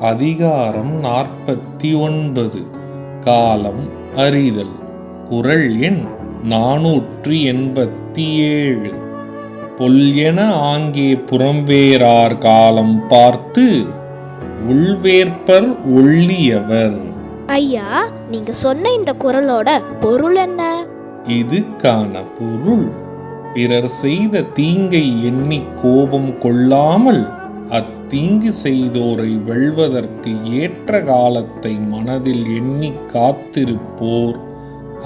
அதிகாரம் நாற்பத்தி ஒன்பது காலம் அறிதல். குரல் எண் நாநூற்றி எண்பத்தி ஏழு பொல்யென ஆங்கே புறம்பேரார் காலம் பார்த்து உள்வேற்பர் ஒள்ளியவர் ஐயா நீங்க சொன்ன இந்த குரலோட பொருள் என்ன? இதுக்கான பொருள். பிறர் செய்த தீங்கை எண்ணி கோபம் கொள்ளாமல் அத்தீங்கு செய்தோரை வெல்வதற்கு ஏற்ற காலத்தை மனதில் எண்ணி காத்திருப்போர்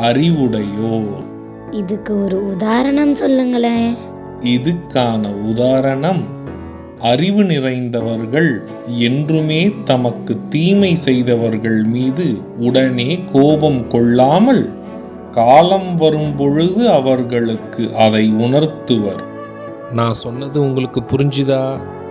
அறிவுடையோர். இதுக்கு ஒரு உதாரணம் சொல்லுங்களேன். இதுக்கான உதாரணம் அறிவு நிறைந்தவர்கள் என்றுமே தமக்கு தீமை செய்தவர்கள் மீது உடனே கோபம் கொள்ளாமல் காலம் வரும் பொழுது அவர்களுக்கு அதை உணர்த்துவர். நான் சொன்னது உங்களுக்கு புரிஞ்சுதா?